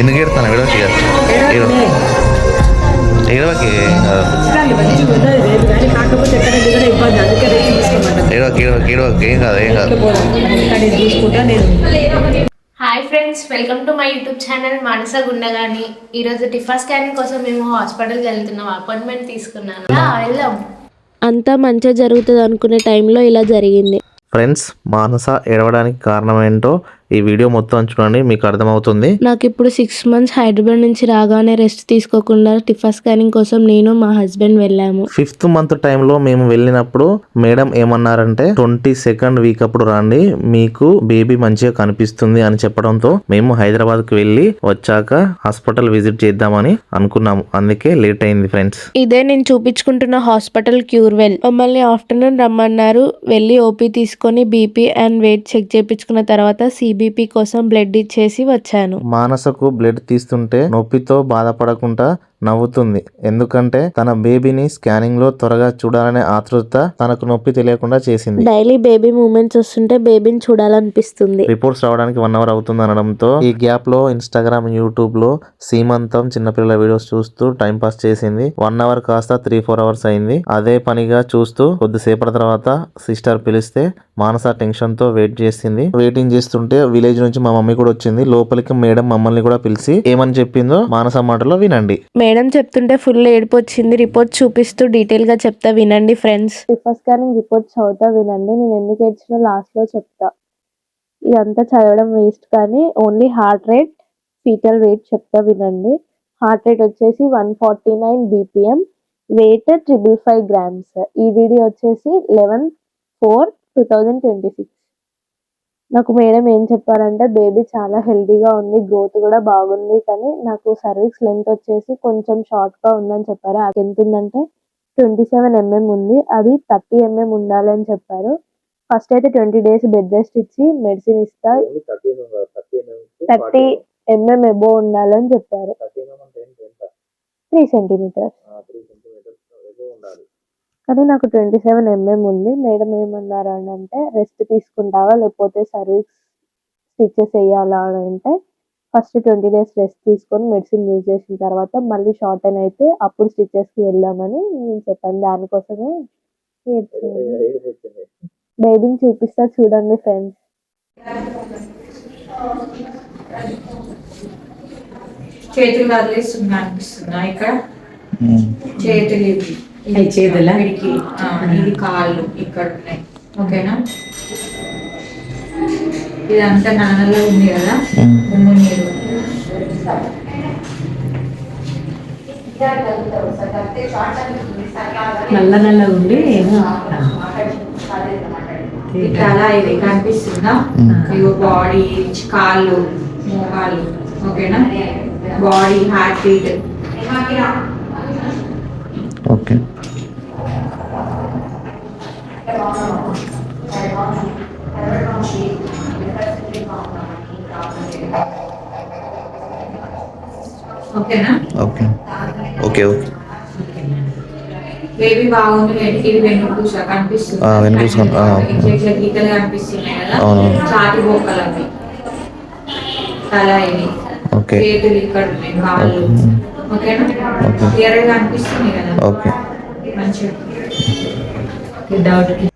ఎందుకు ఎడతాను ఎడవకి ఎడవకి ఎడవకి ఎడవకి ఎడవకి ఏం కాదు ఏం కాదు. Hi friends welcome to my YouTube channel Manasa Gundagani ఈరోజు టిఫా స్కానింగ్ కోసం మేము హాస్పిటల్కి వెళ్తున్నాం. అపాయింట్మెంట్ తీసుకున్నాను వెళ్దాం. అంతా మంచిగా జరుగుతుంది అనుకునే టైంలో ఇలా జరిగింది. ఫ్రెండ్స్ మానస ఎడవడానికి కారణం ఏంటో ఈ వీడియో మొత్తం చూడండి మీకు అర్థమవుతుంది. నాకు ఇప్పుడు సిక్స్ మంత్స్ హైదరాబాద్ నుంచి రాగానే రెస్ట్ తీసుకోకుండా టిఫా స్కానింగ్ కోసం నేను మా హస్బెండ్ వెళ్ళాము. ఫిఫ్త్ మంత్ టైంలో మేము వెళ్ళినప్పుడు మేడం ఏమన్నారంటే ట్వంటీ సెకండ్ వీక్ అప్పుడు రండి మీకు బేబీ మంచిగా కనిపిస్తుంది అని చెప్పడంతో మేము హైదరాబాద్కి వెళ్ళి వచ్చాక హాస్పిటల్ విజిట్ చేద్దామని అనుకున్నాము. అందుకే లేట్ అయింది ఫ్రెండ్స్ ఇదే నేను చూపించుకుంటున్న హాస్పిటల్ క్యూర్వెల్. మమ్మల్ని ఆఫ్టర్నూన్ రమ్మన్నారు. వెళ్ళి ఓపీ తీసుకొని బీపీ అండ్ వెయిట్ చెక్ చేయించుకున్న తర్వాత బీపీ కోసం బ్లడ్ ఇచ్చేసి వచ్చాను. మానసకు బ్లడ్ తీస్తుంటే నొప్పితో బాధపడకుండా నవ్వుతుంది. ఎందుకంటే తన బేబీని స్కానింగ్లో త్వరగా చూడాలనే ఆతృత తనకు నొప్పి తెలియకుండా చేసింది. డైలీ బేబీ మూమెంట్స్ వస్తుంటే బేబీని చూడాలనిపిస్తుంది. రిపోర్ట్స్ రావడానికి వన్ అవర్ అవుతుంది అనడంతో ఈ గ్యాప్లో ఇన్స్టాగ్రామ్ యూట్యూబ్లో సీమంతం చిన్నపిల్లల వీడియోస్ చూస్తూ టైం పాస్ చేసింది. వన్ అవర్ కాస్త త్రీ ఫోర్ అవర్స్ అయింది. అదే పనిగా చూస్తూ కొద్దిసేపటి తర్వాత సిస్టర్ పిలిస్తే మానస టెన్షన్తో వెయిట్ చేసింది. వెయిటింగ్ చేస్తుంటే విలేజ్ నుంచి మా మమ్మీ కూడా వచ్చింది. లోపలికి మేడం మమ్మల్ని కూడా పిలిచి ఏమని చెప్పిందో మానస మాటలో వినండి. మేడం చెప్తుంటే ఫుల్ ఏడుపు వచ్చింది రిపోర్ట్ చూపిస్తూ డీటెయిల్గా చెప్తా వినండి ఫ్రెండ్స్. టిఫర్ స్కానింగ్ రిపోర్ట్ చదువుతా వినండి. నేను ఎందుకు ఏడ్చినా లాస్ట్లో చెప్తా. ఇదంతా చదవడం వేస్ట్ కానీ only heart rate fetal weight చెప్తా వినండి. హార్ట్ రేట్ వచ్చేసి one forty nine BPM weight triple five grams. EDD వచ్చేసి eleven four two thousand twenty six. నాకు మేడం ఏం చెప్పారంటే బేబీ చాలా హెల్తీగా ఉంది గ్రోత్ కూడా బాగుంది కానీ నాకు సర్వీక్స్ లెంత్ వచ్చేసి కొంచెం షార్ట్గా ఉందని చెప్పారు. అది ఎంత ఉందంటే ట్వంటీ సెవెన్ ఎంఎం ఉంది అది థర్టీ ఎంఎం ఉండాలి అని చెప్పారు. ఫస్ట్ అయితే ట్వంటీ డేస్ బెడ్ రెస్ట్ ఇచ్చి మెడిసిన్ ఇస్తా. థర్టీ ఎంఎం ఎబో ఉండాలని చెప్పారు. Three centimeters. కానీ నాకు ట్వంటీ సెవెన్ ఎంఎం ఉంది. మేడం ఏమన్నారు అని అంటే రెస్ట్ తీసుకుంటావా? లేకపోతే సర్వీస్ స్టిచెస్ వేయాలా? అని అంటే ఫస్ట్ ట్వంటీ డేస్ రెస్ట్ తీసుకొని మెడిసిన్ యూజ్ చేసిన తర్వాత మళ్ళీ షార్ట్ అయిన అయితే అప్పుడు స్టిచెస్కి వెళ్దామని నేను చెప్పాను. దానికోసమే బేబీని చూపిస్తా చూడండి ఫ్రెండ్స్ చేతులు వదిలేస్తున్నా అనిపిస్తుందా ఇక్కడ? చేతులు ఇవి. చేతులా? ఇది కాళ్ళు ఇక్కడ ఉన్నాయి ఓకేనా ఇదంతా నాన్నలో ఉంది కదా? ఉమ్ము నీరు. నల్ల నల్ల ఉండి ఇట్లా అలా ఇది కనిపిస్తుందా? ఇగో బాడీ కాళ్ళు మోకాళ్ళు. ఓకేనా? Body heart beat. Okay. Okay. Okay okay. Baby బాగుంది వెనక్కి కనిపిస్తుంది. ఇట్లా ఇట్లా గీతలు కనిపిస్తున్నాయి కదా. ఛాతి బొక్కలు అవి తల ఇవి. ఓకే. చేతులు ఇక్కడ ఉన్నాయి కాళ్ళు. ఓకేనా? ఓకే. క్లియర్గా కనిపిస్తుంది కదా? ఓకే. మంచిగా. without